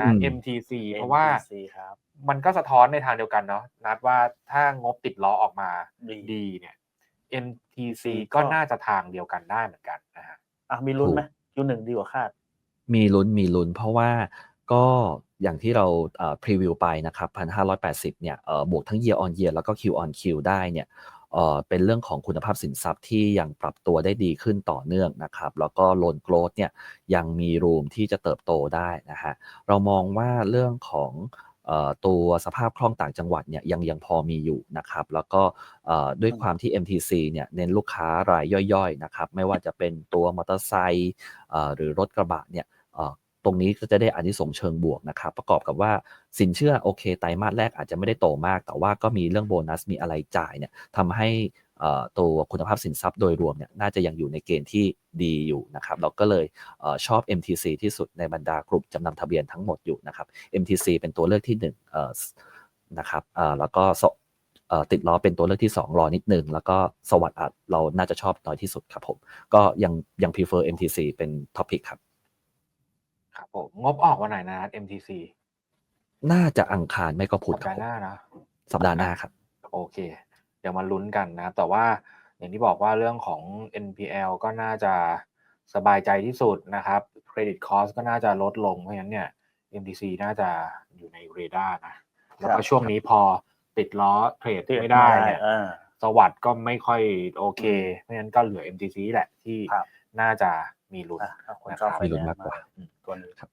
นะอืม MTC เพราะว่า MTC ครับมันก็สะท้อนในทางเดียวกันเนาะนัดว่าถ้างบติดล้อออกมาดีดีเนี่ย MTC ก็ก็น่าจะทางเดียวกันได้เหมือนกันนะฮะอะมีลุ้นถูกไหมยูหนึ่งดีกว่าคาด มีลุ้นมีลุ้นเพราะว่าก็อย่างที่เราพรีวิวไปนะครับ 1,580 เนี่ยเอ่อบวกทั้ง year on year แล้วก็ Q on Q ได้เนี่ย เป็นเรื่องของคุณภาพสินทรัพย์ที่ยังปรับตัวได้ดีขึ้นต่อเนื่องนะครับ แล้วก็โลนโกรดเนี่ยยังมีรูมที่จะเติบโตได้นะฮะเรามองว่าเรื่องของตัวสภาพคล่องต่างจังหวัดเนี่ยยังยังพอมีอยู่นะครับ แล้วก็ด้วยความที่ MTC เนี่ยเน้นลูกค้ารายย่อยๆนะครับ ไม่ว่าจะเป็นตัวมอเตอร์ไซค์หรือรถกระบะเนี่ย รงนี้ก็จะได้อานิสงส์เชิงบวกนะครับ ประกอบกับว่าสินเชื่อโอเค ไตรมาสแรกอาจจะไม่ได้โตมาก แต่ว่าก็มีเรื่องโบนัสมีอะไรจ่ายเนี่ยทำให้ตัวคุณภาพสินทรัพย์โดยรวมเนี่ยน่าจะยังอยู่ในเกณฑ์ที่ดีอยู่นะครับ เราก็เลยเออชอบ MTC ที่สุดในบรรดากลุ่มจำนำทะเบียนทั้งหมดอยู่นะครับ MTC เป็นตัวเลือกที่หนึ่งนะครับแล้วก็ติดล้อเป็นตัวเลือกที่ 2 รอนิดนึง แล้วก็สวัสดิ์เราน่าจะชอบน้อยที่สุดครับผม ก็ยังยัง prefer MTC เป็นท็อปิกครับ ผมงบออกวันไหนนะ MTC น่าจะอังคารไม่ก็พุธสัปครัดาบห์หผมน้านะสัปดาห์หน้าครับ โอเค เดี๋ยวมาลุ้นกันนะครับ แต่ว่าอย่างที่บอกว่าเรื่องของ NPL ก็น่าจะสบายใจที่สุดนะครับเครดิตคอสก็น่าจะลดลงเพราะฉะนั้นเนี่ย MTC น่าจะอยู่ในเรดาร์นะ แล้วก็ช่วงนี้พอติดล้อเทรดไม่ได้เนี่ยอ่าสวัสด์ก็ไม่ค่อยโอเค เพราะฉะนั้นก็เหลือ MTC แหละที่ครับ น่าจะมีลุ้นอะเอาคนชอบนะครับไฟมีลุ้นแนนมากซ์กว่าตัวนี้ครับ